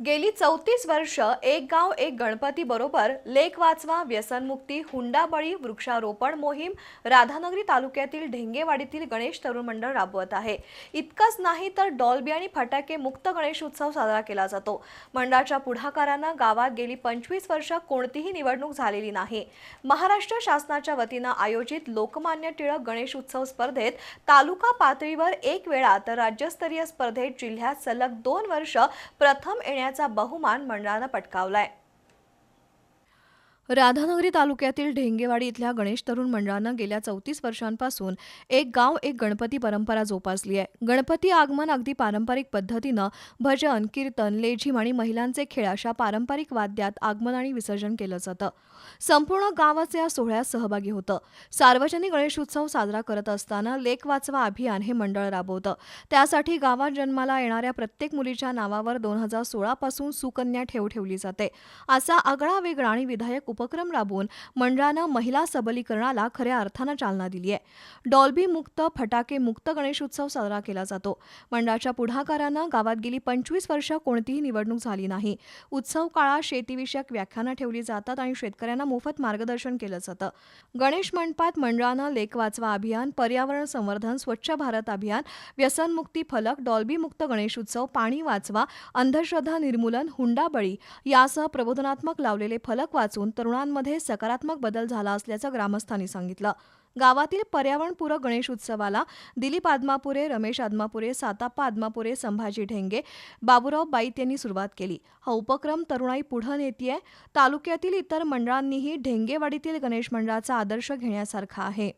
गेली चौतीस वर्ष एक गाव एक गणपती बरोबर लेक वाचवा व्यसनमुक्ती हुंडाबळी वृक्षारोपण मोहीम राधानगरी तालुक्यातील ढेंगेवाडीतील गणेश तरुण मंडळ राबवत आहे. इतकंच नाही तर डॉल्बी आणि फटाके मुक्त गणेश उत्सव साजरा केला जातो. मंडळाच्या पुढाकारानं गावात गेली पंचवीस वर्ष कोणतीही निवडणूक झालेली नाही. महाराष्ट्र शासनाच्या वतीनं आयोजित लोकमान्य टिळक गणेश उत्सव स्पर्धेत तालुका पातळीवर एक वेळा तर राज्यस्तरीय स्पर्धेत जिल्ह्यात सलग दोन वर्ष प्रथम करण्याचा बहुमान मंडळानं पटकावलाय. राधानगरी तालुक्यातील ढेंगेवाडी इथल्या गणेश तरुण मंडळानं गेल्या चौतीस वर्षांपासून एक गाव एक गणपती परंपरा जोपासली आहे. गणपती आगमन अगदी पारंपरिक पद्धतीनं भजन कीर्तन लेझीम आणि महिलांचे खेळ अशा पारंपरिक वाद्यात आगमन आणि विसर्जन केलं जातं. संपूर्ण गावच या सोहळ्यात सहभागी होतं. सार्वजनिक गणेशोत्सव साजरा करत असताना लेख वाचवा अभियान हे मंडळ राबवतं. त्यासाठी गावात जन्माला येणाऱ्या प्रत्येक मुलीच्या नावावर दोन हजार सोळापासून सुकन्या ठेव ठेवली जाते. असा आगळा वेगळा आणि विधायक उपक्रम राबवून मंडळानं महिला सबलीकरणाला खऱ्या अर्थानं चालना दिली आहे. डॉल्बी मुक्त फटाके मुक्त गणेशोत्सव साजरा केला जातो. मंडळाच्या पुढाकारानं गावात गेली पंचवीस वर्ष कोणतीही निवडणूक झाली नाही. उत्सव काळात शेतीविषयक व्याख्यानं ठेवली जातात आणि शेतकऱ्यांना मोफत मार्गदर्शन केलं जातं. गणेश मंडपात मंडळानं लेख वाचवा अभियान पर्यावरण संवर्धन स्वच्छ भारत अभियान व्यसनमुक्ती फलक डॉल्बी मुक्त गणेशोत्सव पाणी वाचवा अंधश्रद्धा निर्मूलन हुंडाबळी यासह प्रबोधनात्मक लावलेले फलक वाचून तर तरुणांमध्ये सकारात्मक बदल झाला असल्याचं ग्रामस्थांनी सांगितलं. गावातील पर्यावरणपूरक गणेश उत्सवाला दिलीप आदमापुरे रमेश आदमापुरे साताप्पा आदमापुरे संभाजी ढेंगे बाबुराव बाईत यांनी सुरुवात केली. हा उपक्रम तरुणाई पुढं नेतीये. तालुक्यातील इतर मंडळांनीही ढेंगेवाडीतील गणेश मंडळाचा आदर्श घेण्यासारखा आहे.